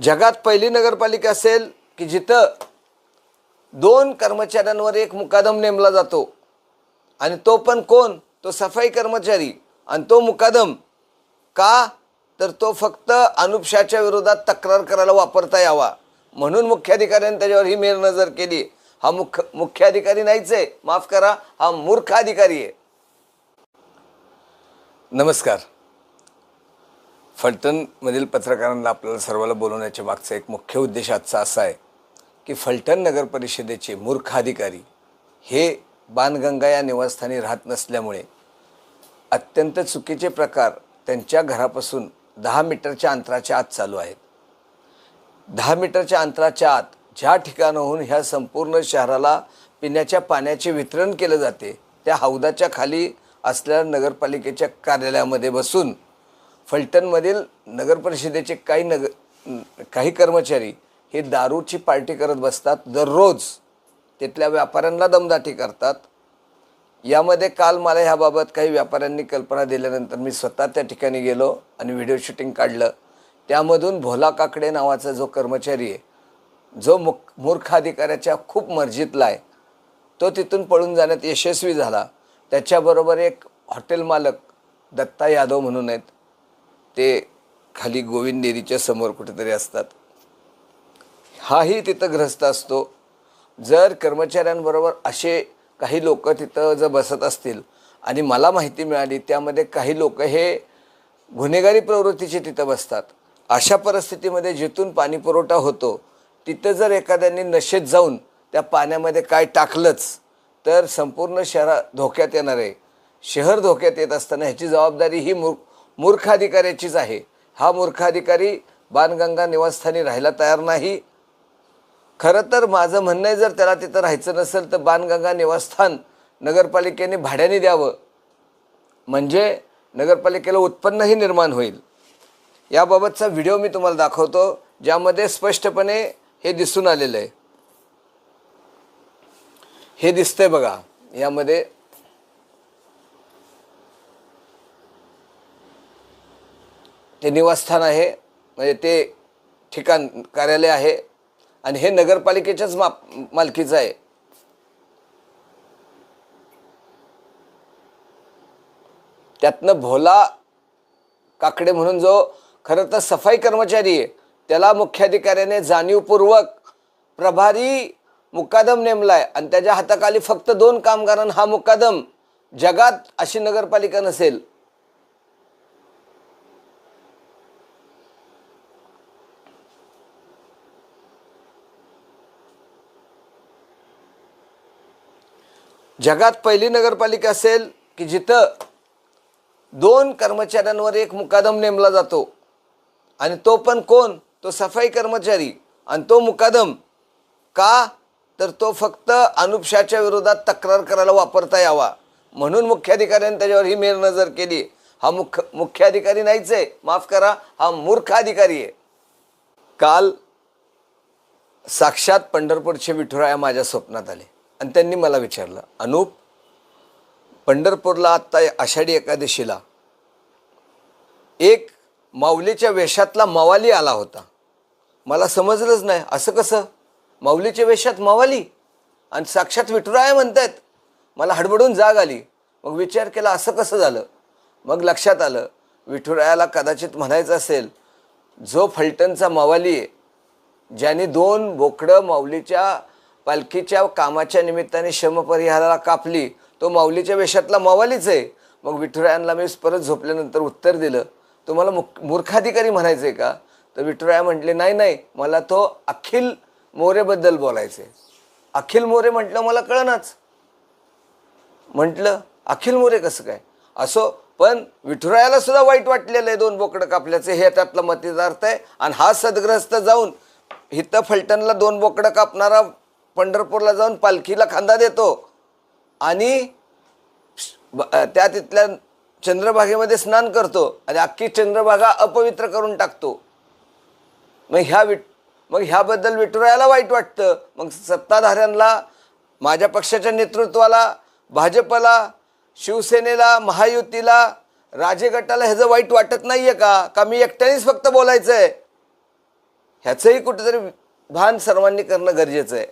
जगात पहिली नगरपालिका असेल की जिथं दोन कर्मचाऱ्यांवर एक मुकादम नेमला जातो आणि तो पण कोण? तो सफाई कर्मचारी. आणि तो मुकादम का? तर तो फक्त अनुपशाच्या विरोधात तक्रार करायला वापरता यावा. म्हणून मुख्याधिकाऱ्यांनी त्याच्यावर ही मेरनजर केली. हा मुख्य मुख्याधिकारी नाहीच आहे. माफ करा हा मूर्ख अधिकारी आहे. नमस्कार. फलटणमधील पत्रकारांना आपल्याला सर्वांना बोलवण्याच्या मागचा एक मुख्य उद्देश आजचा असा आहे की फलटण नगर परिषदेचे मूर्ख अधिकारी हे बाणगंगा या निवासस्थानी राहत नसल्यामुळे अत्यंत चुकीचे प्रकार त्यांच्या घरापासून दहा मीटरच्या अंतराच्या आत चालू आहेत. दहा मीटरच्या अंतराच्या आत ज्या ठिकाणाहून ह्या संपूर्ण शहराला पिण्याच्या पाण्याचे वितरण केलं जाते त्या हौदाच्या खाली असलेल्या नगरपालिकेच्या कार्यालयामध्ये बसून फलटणमधील नगरपरिषदेचे काही नग काही कर्मचारी हे दारूची पार्टी करत बसतात. दररोज तिथल्या व्यापाऱ्यांना दमदाटी करतात. यामध्ये काल मला ह्याबाबत काही व्यापाऱ्यांनी कल्पना दिल्यानंतर मी स्वतः त्या ठिकाणी गेलो आणि व्हिडिओ शूटिंग काढलं. त्यामधून भोला काकडे नावाचा जो कर्मचारी आहे जो मुख मूर्ख अधिकाऱ्याच्या खूप मर्जीतला आहे तो तिथून पळून जाण्यात यशस्वी झाला. त्याच्याबरोबर एक हॉटेल मालक दत्ता यादव म्हणून आहेत. ते खाली गोविंदेरीच्या समोर कुठेतरी असतात. हाही तिथं ग्रस्त असतो. जर कर्मचाऱ्यांबरोबर असे काही लोक तिथं जर बसत असतील आणि मला माहिती मिळाली त्यामध्ये काही लोक हे गुन्हेगारी प्रवृत्तीचे तिथं बसतात. अशा परिस्थितीमध्ये जिथून पाणी पुरवठा होतो तिथं जर एखाद्याने नशेत जाऊन त्या पाण्यामध्ये काय टाकलंच तर संपूर्ण शहरा धोक्यात येणार आहे. शहर धोक्यात येत असताना ह्याची जबाबदारी ही मु मूर्ख अधिकाऱ्याचीच आहे. हा मूर्ख अधिकारी बाणगंगा निवासस्थानी राहायला तयार नाही. खरं तर माझं म्हणणं आहे जर त्याला तिथं राहायचं नसेल तर बाणगंगा निवासस्थान नगरपालिकेने भाड्याने द्यावं. म्हणजे नगरपालिकेला उत्पन्नही निर्माण होईल. याबाबतचा व्हिडिओ मी तुम्हाला दाखवतो ज्यामध्ये स्पष्टपणे हे दिसून आलेलं आहे. हे दिसतंय बघा यामध्ये ते निवासस्थान आहे म्हणजे ते ठिकाण कार्यालय आहे आणि हे नगरपालिकेच्याच मा मालकीचं आहे. त्यातनं भोला काकडे म्हणून जो खरं तर सफाई कर्मचारी आहे त्याला मुख्याधिकाऱ्याने जाणीवपूर्वक प्रभारी मुकादम नेमलाय आणि त्याच्या हाताखाली फक्त दोन कामगारांना हा मुकादम. जगात अशी नगरपालिका नसेल. जगात पहिली नगरपालिका असेल की जिथं दोन कर्मचाऱ्यांवर एक मुकादम नेमला जातो आणि तो पण कोण? तो सफाई कर्मचारी. आणि तो मुकादम का? तर तो फक्त अनुपशाच्या विरोधात तक्रार करायला वापरता यावा. म्हणून मुख्याधिकाऱ्यांनी त्याच्यावर ही मेरनजर केली. हा मुख्य मुख्याधिकारी नाहीच आहे. माफ करा हा मूर्ख अधिकारी आहे. काल साक्षात पंढरपूरचे विठुराया माझ्या स्वप्नात आले. आणि त्यांनी मला विचारलं अनुप पंढरपूरला आत्ता आषाढी एकादशीला एक माऊलीच्या वेशातला मवाली आला होता. मला समजलंच नाही. असं कसं? माऊलीच्या वेशात मवाली? आणि साक्षात विठुराया म्हणतायत. मला हडबडून जाग आली. मग विचार केला असं कसं झालं? मग लक्षात आलं विठुरायाला कदाचित म्हणायचं असेल जो फलटणचा मवाली आहे ज्याने दोन बोकडं माऊलीच्या पालखीच्या कामाच्या निमित्ताने शमपरिहाराला कापली. तो माऊलीच्या वेशातला मावालीच आहे. मग विठुरायांना मी परत झोपल्यानंतर उत्तर दिलं. तुम्हाला मुख मूर्खाधिकारी म्हणायचं आहे का? तर विठुराया म्हटले नाही नाही मला तो अखिल मोरेबद्दल बोलायचं आहे अखिल मोरे म्हटलं मला कळनाच. म्हटलं अखिल मोरे कसं काय? असो पण विठुरायाला सुद्धा वाईट वाटलेलं आहे दोन बोकडं कापल्याचं. हे त्यातला मतिदार्थ आहे. आणि हा सदग्रस्त जाऊन इथं फलटणला दोन बोकडं कापणारा पंढरपूरला जाऊन पालखीला खांदा देतो. आणि त्या तिथल्या चंद्रभागेमध्ये स्नान करतो आणि अख्खी चंद्रभागा अपवित्र करून टाकतो. मग ह्या विट मग ह्याबद्दल विठुरायाला वाईट वाटतं. मग सत्ताधाऱ्यांना माझ्या पक्षाच्या नेतृत्वाला भाजपला शिवसेनेला महायुतीला राजे गटाला ह्याचं वाईट वाटत नाही आहे का? का मी एकट्यानेच फक्त बोलायचं आहे ह्याचंही कुठेतरी भान सर्वांनी करणं गरजेचं आहे.